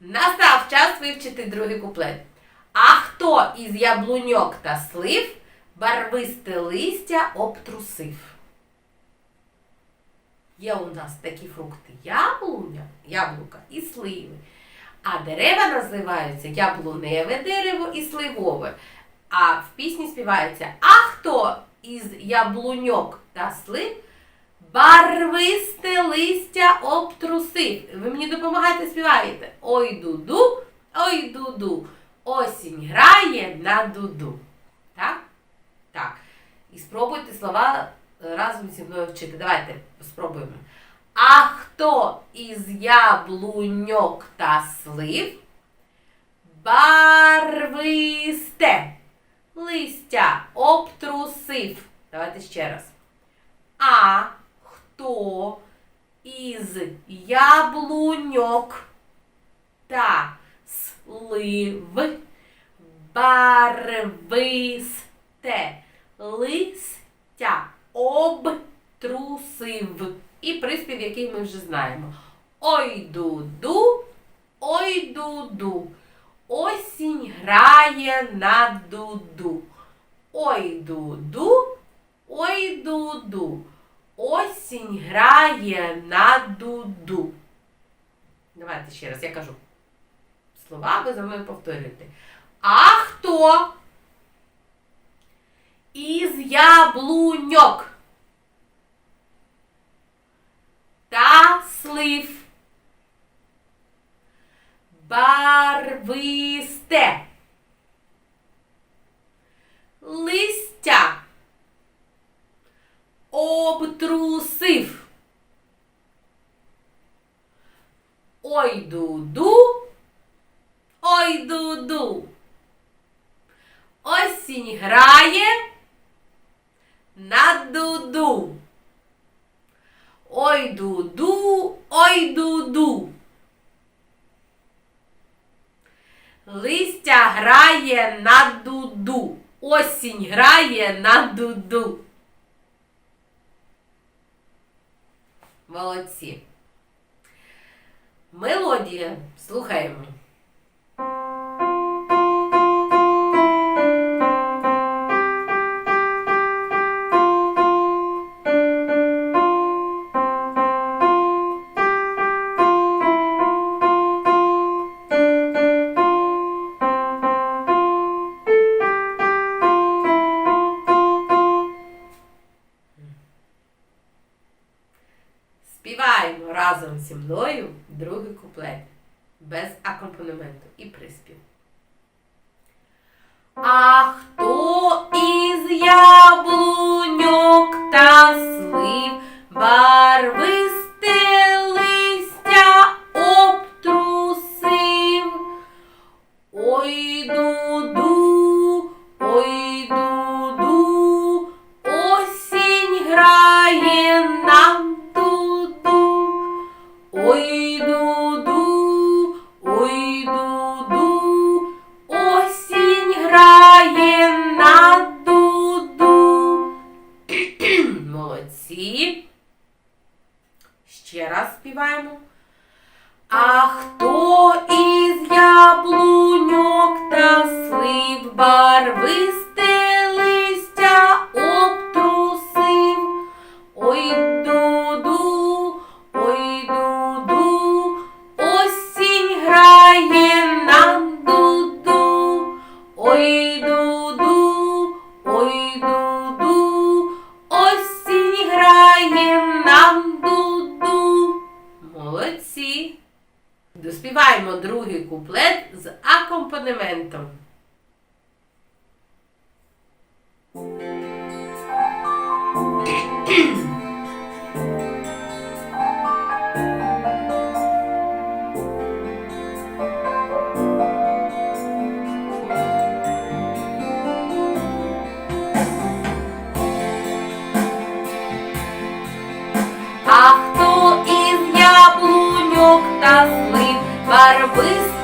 Настав час вивчити другий куплет. А хто із яблуньок та слив барвисте листя обтрусив? Є у нас такі фрукти яблуня, яблука і сливи. А дерева називаються яблуневе дерево і сливове. А в пісні співається А хто із яблуньок та слив барвисте листя обтрусив. Ви мені допомагаєте співаєте. Ой дуду, ой дуду. Осінь грає на дуду. Так? Так. І спробуйте слова разом зі мною вчити. Давайте спробуємо. А хто із яблуньок та слив барвисте листя обтрусив. Давайте ще раз. А хто із яблуньок та слив барвисте листя обтрусив. І приспів, який ми вже знаємо. Ой дуду, ой дуду. Осінь грає на дуду. Ой дуду, ой дуду. Осінь грає на дуду. Давайте ще раз я кажу. Слова ви за мною повторюєте. А хто із яблуньок та слив барвисте листя обтрусив. Ой дуду, ой дуду. Осінь грає на дуду. Ой дуду, ой дуду. Листя грає на дуду. Осінь грає на дуду. Молодці. Мелодія. Слухаємо. Без акомпанементу і приспів. А хто із яблуньок та слив барвисте Ще раз співаємо. А хто із яблуньок та слив барвисте А хто із яблуньок та слив барвисте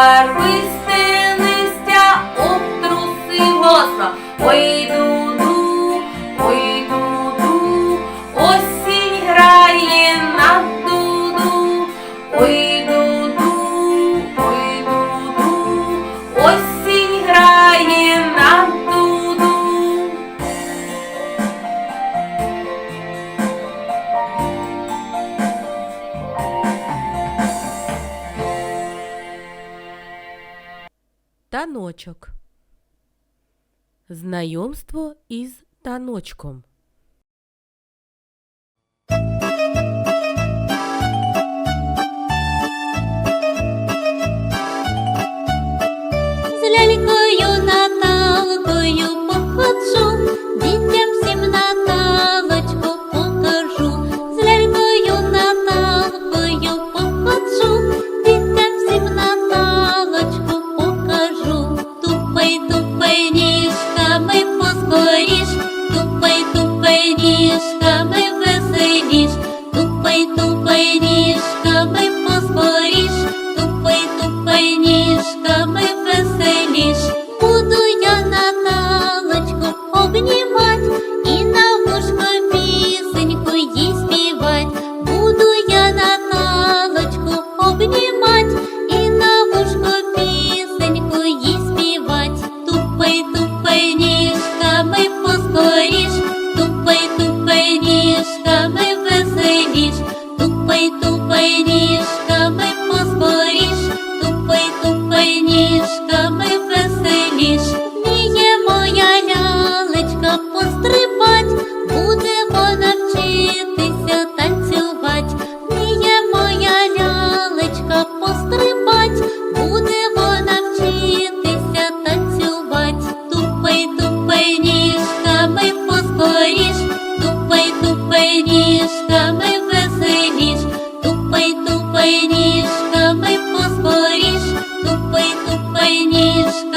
барвисте листя обтрусив голосно. Ой, Таночок. Знайомство із таночком. Ніжками поскоріш, тупай, тупай ніжками веселіш. Буду я на Наталочку обнімать і на вушко пісеньку їй співать. Буду я на Наталочку обнімать і на вушко пісеньку їй тупай, ніжками поскоріш, тупай, тупай ніжками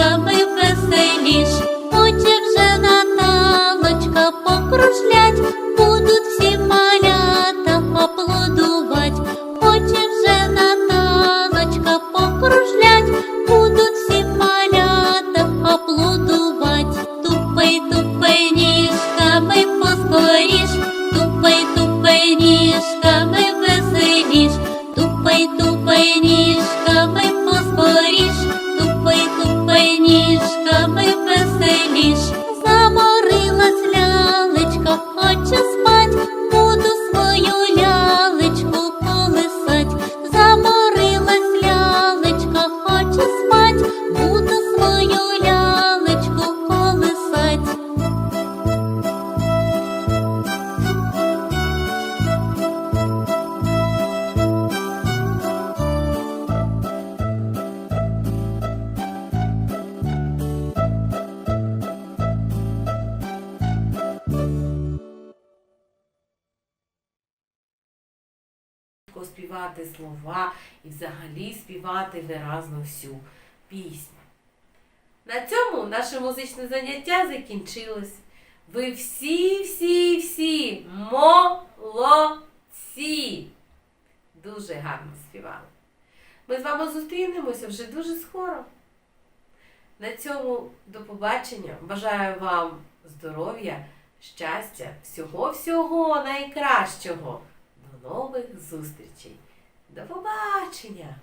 співати слова і взагалі співати виразно всю пісню. На цьому наше музичне заняття закінчилось. Ви всі, всі, всі молодці! Дуже гарно співали. Ми з вами зустрінемося вже дуже скоро. На цьому до побачення. Бажаю вам здоров'я, щастя, всього-всього найкращого. Нових зустрічей. До побачення!